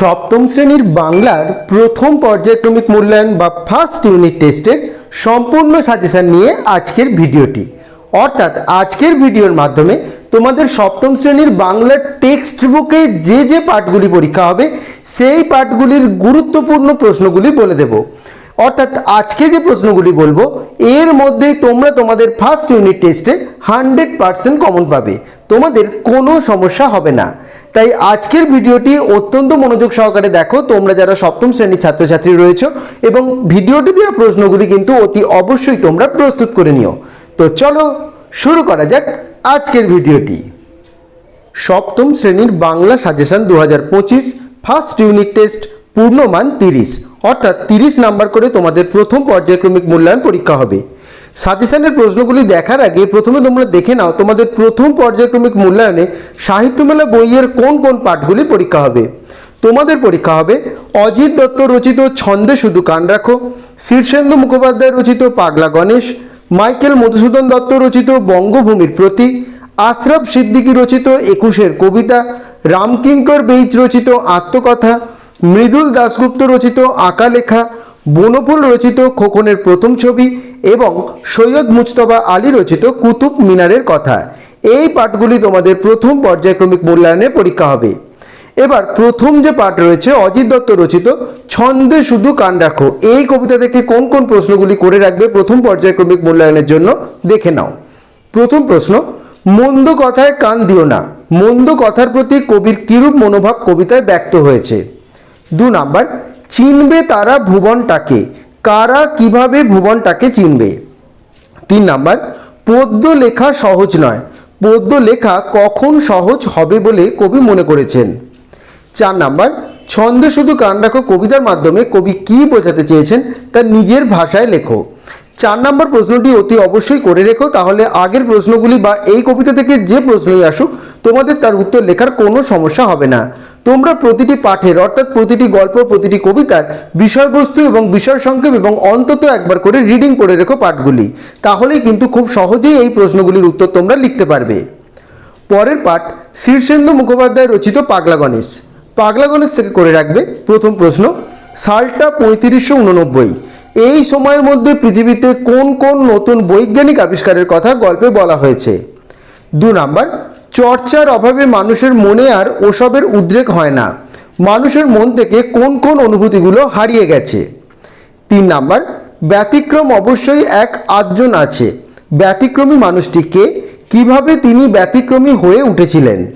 সপ্তম শ্রেণির বাংলার প্রথম পর্যায়ক্রমিক মূল্যায়ন বা ফার্স্ট ইউনিট টেস্টের সম্পূর্ণ সাজেশন নিয়ে আজকের ভিডিওটি। অর্থাৎ আজকের ভিডিওর মাধ্যমে তোমাদের সপ্তম শ্রেণির বাংলার টেক্সট বুকে যে যে পাঠগুলি পরীক্ষা হবে, সেই পাঠগুলির গুরুত্বপূর্ণ প্রশ্নগুলি বলে দেব। অর্থাৎ আজকে যে প্রশ্নগুলি বলব, এর মধ্যেই তোমরা তোমাদের ফার্স্ট ইউনিট টেস্টে হান্ড্রেড পার্সেন্ট কমন পাবে। তোমাদের কোনো সমস্যা হবে না। তাই আজকের ভিডিওটি অত্যন্ত মনোযোগ সহকারে দেখো। তোমরা যারা সপ্তম শ্রেণির ছাত্রছাত্রী রয়েছে এবং ভিডিওটি দেওয়া প্রশ্নগুলি কিন্তু অতি অবশ্যই তোমরা প্রস্তুত করে নিও। তো চলো শুরু করা যাক আজকের ভিডিওটি। সপ্তম শ্রেণির বাংলা সাজেশন দু হাজার পঁচিশ, ফার্স্ট ইউনিট টেস্ট, পূর্ণমান তিরিশ। অর্থাৎ তিরিশ নাম্বার করে তোমাদের প্রথম পর্যায়ক্রমিক মূল্যায়ন পরীক্ষা হবে। সাজেশনের প্রশ্নগুলি দেখার আগে প্রথমে তোমরা দেখে নাও তোমাদের প্রথম পর্যায়ক্রমিক মূল্যায়নে সাহিত্যমেলা বইয়ের কোন কোন পাঠগুলি পরীক্ষা হবে। তোমাদের পরীক্ষা হবে অজিত দত্ত রচিত ছন্দে শুধু কান রাখো, শীর্ষেন্দু মুখোপাধ্যায় রচিত পাগলা গণেশ, মাইকেল মধুসূদন দত্ত রচিত বঙ্গভূমির প্রতি, আশরাফ সিদ্দিকী রচিত একুশের কবিতা, রামকিঙ্কর বেইচ রচিত আত্মকথা, মৃদুল দাশগুপ্ত রচিত আঁকা লেখা বনফুল রচিত খোকনের প্রথম ছবি এবং সৈয়দ মুজতবা আলী রচিত কুতুব মিনারের কথা। এই পাঠগুলি তোমাদের প্রথম পর্যায়ক্রমিক মূল্যায়নে পরীক্ষা হবে। এবার প্রথম যে পাঠ রয়েছে, অজিত দত্ত রচিত ছন্দে শুধু কান রাখো। এই কবিতা থেকে কোন কোন প্রশ্নগুলি করে রাখবে প্রথম পর্যায়ক্রমিক মূল্যায়নের জন্য দেখে নাও। প্রথম প্রশ্ন, মন্দ কথায় কান দিও না। মন্দ কথার প্রতি কবির কিরূপ মনোভাব কবিতায় ব্যক্ত হয়েছে? দু নাম্বার চিনবে তারা ভুবনটাকে। কারা কীভাবে ভুবনটাকে চিনবে? তিন নাম্বার পদ্য লেখা সহজ নয়। পদ্য লেখা কখন সহজ হবে বলে কবি মনে করেছেন। চার নাম্বার, ছন্দে শুধু কান রাখো কবিতার মাধ্যমে, কবি কি বোঝাতে চেয়েছেন তার নিজের ভাষায় লেখো। চার নাম্বার প্রশ্নটি অতি অবশ্যই করে রেখো, তাহলে আগের প্রশ্নগুলি বা এই কবিতা থেকে যে প্রশ্নই আসুক, তোমাদের তার উত্তর লেখার কোনো সমস্যা হবে না। তোমরা প্রতিটি পাঠের, অর্থাৎ প্রতিটি গল্প, প্রতিটি কবিতার বিষয়বস্তু এবং বিষয় সংক্ষেপ এবং অন্তত একবার করে রিডিং করে রেখো পাঠগুলি। তাহলেই কিন্তু খুব সহজেই এই প্রশ্নগুলির উত্তর তোমরা লিখতে পারবে। পরের পাঠ, শীর্ষেন্দু মুখোপাধ্যায় রচিত পাগলা গণেশ। পাগলা গণেশ থেকে করে রাখবে প্রথম প্রশ্ন, সালটা পঁয়ত্রিশশো উননব্বই। এই সময়ের মধ্যে পৃথিবীতে কোন কোন নতুন বৈজ্ঞানিক আবিষ্কারের কথা গল্পে বলা হয়েছে? দু নাম্বার চর্চার অভাবে মানুষের মনে আর ওসবের উদ্রেক হয় না। মানুষের মন থেকে কোন কোন অনুভূতিগুলো হারিয়ে গেছে? তিন নাম্বার, ব্যতিক্রম অবশ্যই এক আটজন আছে। ব্যতিক্রমী মানুষটিকে কীভাবে তিনি ব্যতিক্রমী হয়ে উঠেছিলেন?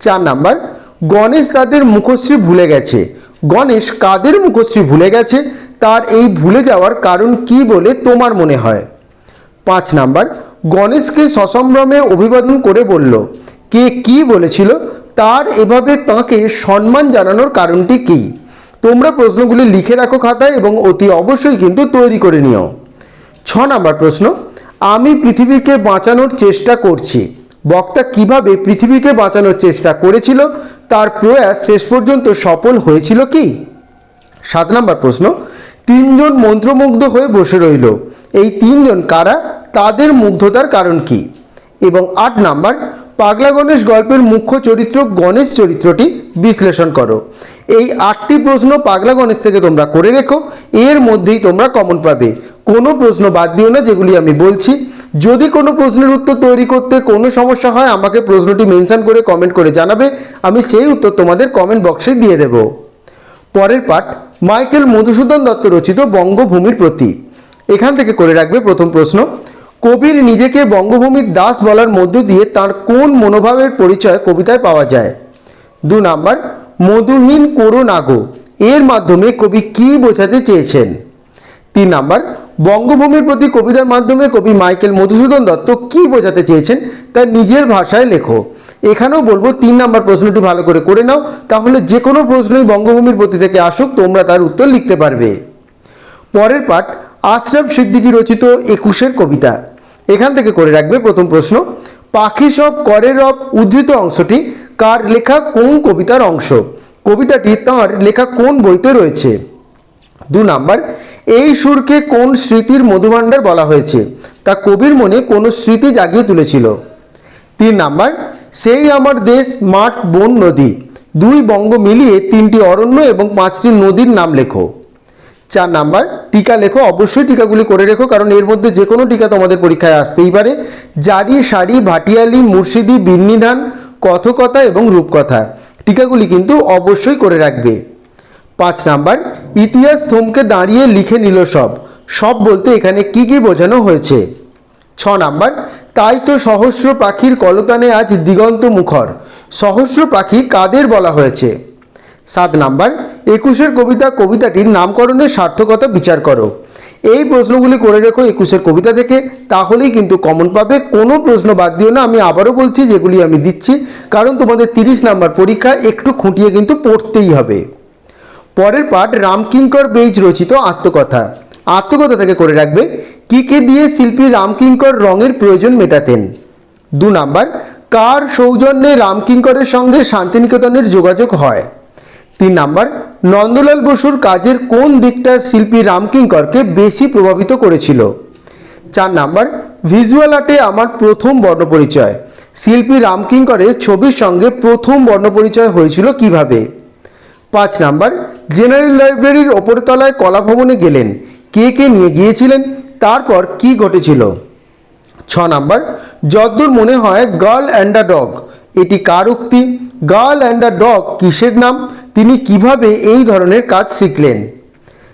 চার নাম্বার, গণেশ তাদের মুখশ্রী ভুলে গেছে। গণেশ কাদের মুখশ্রী ভুলে গেছে? তার এই ভুলে যাওয়ার কারণ কি বলে তোমার মনে হয়? পাঁচ নাম্বার গণেশকে সসম্ভ্রমে অভিবাদন করে বলল, কে কি বলেছিল? তার এভাবে তাকে সম্মান জানানোর কারণটি কি? তোমরা প্রশ্নগুলি লিখে রাখো খাতায় এবং অতি অবশ্যই কিন্তু তৈরি করে নিও। ছ নাম্বার প্রশ্ন, আমি পৃথিবীকে বাঁচানোর চেষ্টা করছি। বক্তা কীভাবে পৃথিবীকে বাঁচানোর চেষ্টা করেছিল? তার প্রয়াস শেষ পর্যন্ত সফল হয়েছিল কি? সাত নম্বর প্রশ্ন, তিনজন মন্ত্রমুগ্ধ হয়ে বসে রইল। এই তিনজন কারা? তাদের মুগ্ধতার কারণ কি? এবং আট নাম্বার, পাগলা গণেশ গল্পের মুখ্য চরিত্র গণেশ চরিত্রটি বিশ্লেষণ করো। এই আটটি প্রশ্ন পাগলা গণেশ থেকে তোমরা করে রেখো, এর মধ্যেই তোমরা কমন পাবে। কোনো প্রশ্ন বাদ দিও না, যেগুলি আমি বলছি। যদি কোনো প্রশ্নের উত্তর তৈরি করতে কোনো সমস্যা হয়, আমাকে প্রশ্নটি মেনশন করে কমেন্ট করে জানাবে, আমি সেই উত্তর তোমাদের কমেন্ট বক্সে দিয়ে দেবো। পরের পাঠ, মাইকেল মধুসূদন দত্ত রচিত বঙ্গভূমির প্রতি। এখান থেকে করে রাখবে প্রথম প্রশ্ন। কবির নিজেকে বঙ্গভূমির দাস বলার মধ্য দিয়ে তার কোন মনোভাবের পরিচয় কবিতায় পাওয়া যায়? দু নাম্বার, মধুহীন করো নাগো এর মাধ্যমে কবি কি বোঝাতে চেয়েছেন? তিন নাম্বার, বঙ্গভূমির প্রতি কবিতার মাধ্যমে কবি মাইকেল মধুসূদন দত্ত কি বোঝাতে চেয়েছেন? তার নিজের ভাষায় লেখো। এখানেও বলব তিন নাম্বার প্রশ্নটি ভালো করে করে নাও, তাহলে যে কোনো প্রশ্নই বঙ্গভূমির প্রতি থেকে আসুক, তোমরা তার উত্তর লিখতে পারবে। পরের পাঠ আশরাফ সিদ্দিকী রচিত একুশের কবিতা। এখান থেকে করে রাখবে প্রথম প্রশ্ন। পাখি সব করে রব উদ্ধৃত অংশটি কার লেখা কোন কবিতার অংশ? কবিতাটি তাঁর লেখা কোন বইতে রয়েছে? দু নাম্বার, এই সুরকে কোন স্মৃতির মধুভাণ্ডার বলা হয়েছে? তা কবির মনে কোনো স্মৃতি জাগিয়ে তুলেছিল। তিন নাম্বার, সেই আমার দেশ মাঠ বন নদী। দুই বঙ্গ মিলিয়ে তিনটি অরণ্য এবং পাঁচটি নদীর নাম লেখো। চার নাম্বার, টিকা লেখো, অবশ্যই টিকাগুলি করে রেখো, কারণ এর মধ্যে যে কোনো টিকা তোমাদের পরীক্ষায় আসতেই পারে। জারি শাড়ি ভাটিয়ালি, মুর্শিদি, বিন্নিধান কথকথা এবং রূপকথা। টিকাগুলি কিন্তু অবশ্যই করে রাখবে। পাঁচ নাম্বার, ইতিহাস থমকে দাঁড়িয়ে লিখে নিল সব। সব বলতে এখানে কি কি বোঝানো হয়েছে? ছ নাম্বার, তাই তো সহস্র পাখির কলতানে আজ দিগন্ত মুখর। সহস্র পাখি কাদের বলা হয়েছে? সাত নাম্বার, একুশের কবিতা, কবিতাটির নামকরণের সার্থকতা বিচার করো। এই প্রশ্নগুলি করে রেখো একুশের কবিতা থেকে, তাহলেই কিন্তু কমন পাবে। কোনো প্রশ্ন বাদ দিও না, আমি আবারও বলছি, যেগুলি আমি দিচ্ছি, কারণ তোমাদের তিরিশ নাম্বার পরীক্ষা একটু খুঁটিয়ে কিন্তু পড়তেই হবে। পরের পাঠ রামকিঙ্কর বেইজ রচিত আত্মকথা। আত্মকথা থেকে করে রাখবে, কি কে দিয়ে শিল্পী রামকিঙ্কর রঙের প্রয়োজন মেটাতেন? দু নাম্বার, কার সৌজন্যে রামকিঙ্করের সঙ্গে শান্তিনিকেতনের যোগাযোগ হয়? তিন নাম্বার, নন্দলাল বসুর কাজের কোন দিকটা শিল্পী রামকিঙ্করকে বেশি প্রভাবিত করেছিল? চার নাম্বার ভিজুয়াল আর্টে আমার প্রথম বর্ণপরিচয় শিল্পী রামকিঙ্করের ছবির সঙ্গে প্রথম বর্ণপরিচয় হয়েছিল কীভাবে? পাঁচ নাম্বার জেনারেল লাইব্রেরির ওপরতলায় কলাভবনে গেলেন। কে কে নিয়ে গিয়েছিলেন? তারপর কি ঘটেছিল? ছ নাম্বার, যদ্দূর মনে হয় গার্ল অ্যান্ড ডগ, এটি কার উক্তি? গার্ল অ্যান্ড দ্য ডগ কিসের নাম? তিনি কীভাবে এই ধরনের কাজ শিখলেন?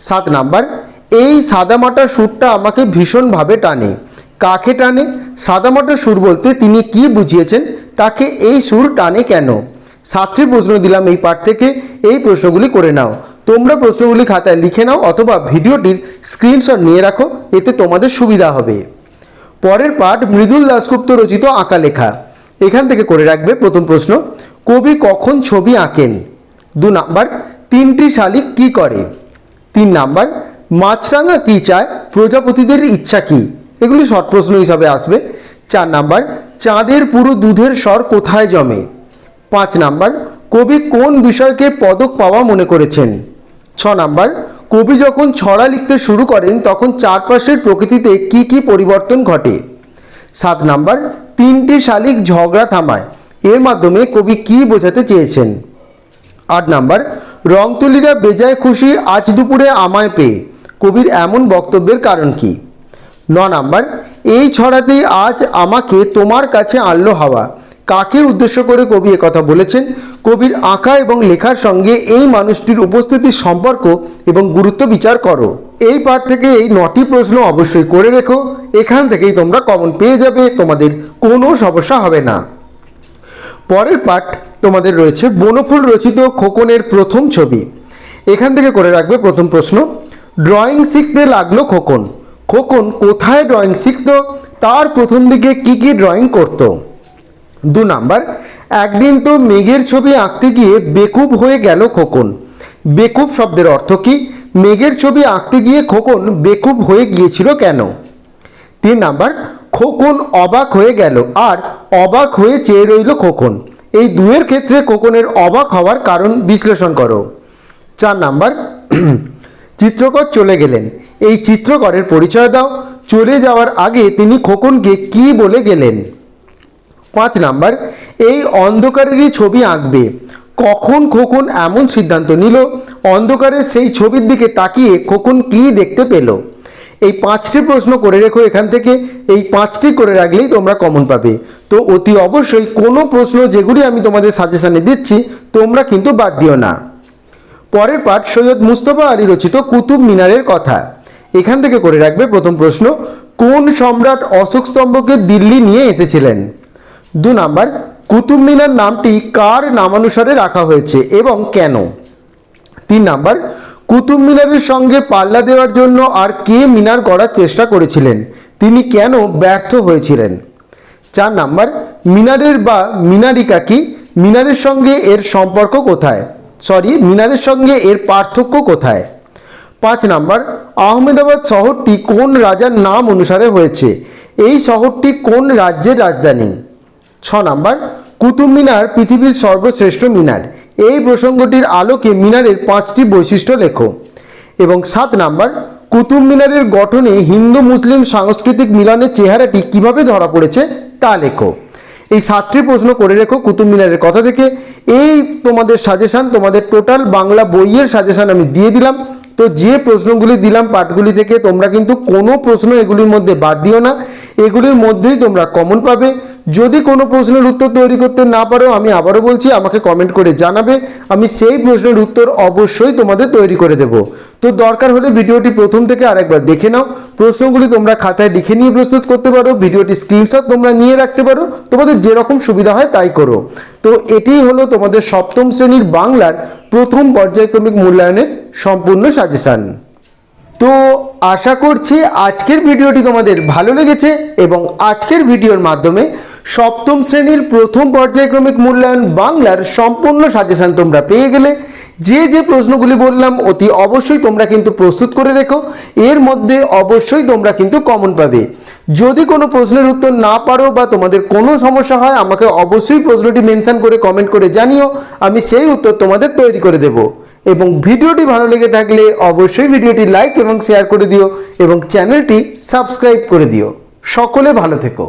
সাত নাম্বার, এই সাদামাটা সুরটা আমাকে ভীষণভাবে টানে। কাকে টানে? সাদামাটা সুর বলতে তিনি কি বুঝিয়েছেন? তাকে এই সুর টানে কেন? সাতটি প্রশ্ন দিলাম এই পাঠ থেকে। এই প্রশ্নগুলি করে নাও। তোমরা প্রশ্নগুলি খাতায় লিখে নাও অথবা ভিডিওটির স্ক্রিনশট নিয়ে রাখো, এতে তোমাদের সুবিধা হবে। পরের পাঠ মৃদুল দাশগুপ্ত রচিত আঁকা লেখা। এখান থেকে করে রাখবে প্রথম প্রশ্ন, কবি কখন ছবি আঁকেন? দু নাম্বার, তিনটি শালিক কি করে? তিন নাম্বার, মাছরাঙা কি চায়? প্রজাপতিদের ইচ্ছা কি? এগুলি শর্ট প্রশ্ন হিসাবে আসবে। চার নাম্বার, চাঁদের পুরো দুধের স্বর কোথায় জমে? পাঁচ নাম্বার, কবি কোন বিষয়কে পদক পাওয়া মনে করেছেন? ছ নাম্বার, কবি যখন ছড়া লিখতে শুরু করেন, তখন চারপাশের প্রকৃতিতে কি কি পরিবর্তন ঘটে? সাত নাম্বার, তিনটি শালিক ঝগড়া থামায়। এর মাধ্যমে কবি কি বোঝাতে চেয়েছেন? আট নাম্বার, রংতুলিরা বেজায় খুশি আজ দুপুরে আমায় পেয়ে। কবির এমন বক্তব্যের কারণ কি? ন নাম্বার, এই ছড়াতেই আজ আমাকে তোমার কাছে আনলো হাওয়া। কাকে উদ্দেশ্য করে কবি কথা বলেছেন? কবির আঁকা এবং লেখার সঙ্গে এই মানুষটির উপস্থিতির সম্পর্ক এবং গুরুত্ব বিচার করো। এই পাঠ থেকে এই নটি প্রশ্ন অবশ্যই করে রেখো। এখান থেকেই তোমরা কমন পেয়ে যাবে, তোমাদের কোনো সমস্যা হবে না। পরের পাঠ তোমাদের রয়েছে বনফুল রচিত খোকনের প্রথম ছবি। এখান থেকে করে রাখবে প্রথম প্রশ্ন। ড্রয়িং শিখতে লাগল খোকন। খোকন কোথায় ড্রয়িং শিখতো? তার প্রথম দিকে কি কি ড্রয়িং করতো? দু নাম্বার, একদিন তো মেঘের ছবি আঁকতে গিয়ে বেকুব হয়ে গেল খোকন। বেকুব শব্দের অর্থ কি? মেঘের ছবি আঁকতে গিয়ে খোকন বেকুব হয়ে গিয়েছিল কেন? তিন নাম্বার, খোকন অবাক হয়ে গেল, আর অবাক হয়ে চেয়ে রইল খোকন। এই দুয়ের ক্ষেত্রে খোকনের অবাক হওয়ার কারণ বিশ্লেষণ করো। চার নাম্বার, চিত্রকর চলে গেলেন। এই চিত্রকরের পরিচয় দাও। চলে যাওয়ার আগে তিনি খোকনকে কি বলে গেলেন? পাঁচ নাম্বার, এই অন্ধকারেরই ছবি আঁকবে। কখন খোকন এমন সিদ্ধান্ত নিল? অন্ধকারের সেই ছবির দিকে তাকিয়ে খোকন কি দেখতে পেল? এই পাঁচটি প্রশ্ন করে রেখো এখান থেকে। এই পাঁচটি করে রাখলেই তোমরা কমন পাবে। তো অতি অবশ্যই কোনো প্রশ্ন যেগুলি আমি তোমাদের সাজেশানে দিচ্ছি, তোমরা কিন্তু বাদ দিও না। পরের পাঠ সৈয়দ মুস্তফা আলী রচিত কুতুব মিনারের কথা। এখান থেকে করে রাখবে প্রথম প্রশ্ন, কোন সম্রাট অশোক স্তম্ভকে দিল্লি নিয়ে এসেছিলেন? দু নাম্বার, কুতুব মিনার নামটি কার নামানুসারে রাখা হয়েছে এবং কেন? তিন নাম্বার, কুতুব মিনারের সঙ্গে পাল্লা দেওয়ার জন্য আর কে মিনার গড়ার চেষ্টা করেছিলেন? তিনি কেন ব্যর্থ হয়েছিলেন? চার নাম্বার, মিনারের বা মিনারিকা কি? মিনারের সঙ্গে এর সম্পর্ক কোথায়? সরি, মিনারের সঙ্গে এর পার্থক্য কোথায়? পাঁচ নাম্বার, আহমেদাবাদ শহরটি কোন রাজার নাম অনুসারে হয়েছে? এই শহরটি কোন রাজ্যের রাজধানী? ছ নাম্বার, কুতুব মিনার পৃথিবীর সর্বশ্রেষ্ঠ মিনার। এই প্রসঙ্গটির আলোকে মিনারের পাঁচটি বৈশিষ্ট্য লেখো। এবং সাত নাম্বার, কুতুব মিনারের গঠনে হিন্দু মুসলিম সাংস্কৃতিক মিলনের চেহারাটি কীভাবে ধরা পড়েছে তা লেখো। এই সাতটি প্রশ্ন করে রেখো কুতুব মিনারের কথা থেকে। এই তোমাদের সাজেশান তোমাদের টোটাল বাংলা বইয়ের সাজেশান আমি দিয়ে দিলাম। তো যে প্রশ্নগুলি দিলাম পাঠগুলি থেকে তোমরা কিন্তু কোনো প্রশ্ন এগুলির মধ্যে বাদ দিও না। এগুলির মধ্যেই তোমরা কমন পাবে। যদি কোনো প্রশ্নের উত্তর তৈরি করতে না পারো, আমি আবারও বলছি, আমাকে কমেন্ট করে জানাবে। আমি সেই প্রশ্নের উত্তর অবশ্যই তোমাদের তৈরি করে দেব। তো দরকার হলে ভিডিওটি প্রথম থেকে আরেকবার দেখে নাও। প্রশ্নগুলি তোমরা খাতায় লিখে নিয়ে প্রস্তুত করতে পারো। ভিডিওটি স্ক্রিনশট তোমরা নিয়ে রাখতে পারো। তোমাদের যেরকম সুবিধা হয় তাই করো। তো এটিই হলো তোমাদের সপ্তম শ্রেণির বাংলার প্রথম পর্যায়ক্রমিক মূল্যায়নের সম্পূর্ণ সাজেশান আশা করছি আজকের ভিডিওটি তোমাদের ভালো লেগেছে এবং আজকের ভিডিওর মাধ্যমে সপ্তম শ্রেণির প্রথম পর্যায়ক্রমিক মূল্যায়ন বাংলার সম্পূর্ণ সাজেশান তোমরা পেয়ে গেলে। যে যে প্রশ্নগুলি বললাম অতি অবশ্যই তোমরা কিন্তু প্রস্তুত করে রেখো। এর মধ্যে অবশ্যই তোমরা কিন্তু কমন পাবে। যদি কোনো প্রশ্নের উত্তর না পারো বা তোমাদের কোনো সমস্যা হয়, আমাকে অবশ্যই প্রশ্নটি মেনশন করে কমেন্ট করে জানিও। আমি সেই উত্তর তোমাদের তৈরি করে দেবো। এবং ভিডিওটি ভালো লেগে থাকলে অবশ্যই ভিডিওটি লাইক এবং শেয়ার করে দিও এবং চ্যানেলটি সাবস্ক্রাইব করে দিও। সকলে ভালো থেকো।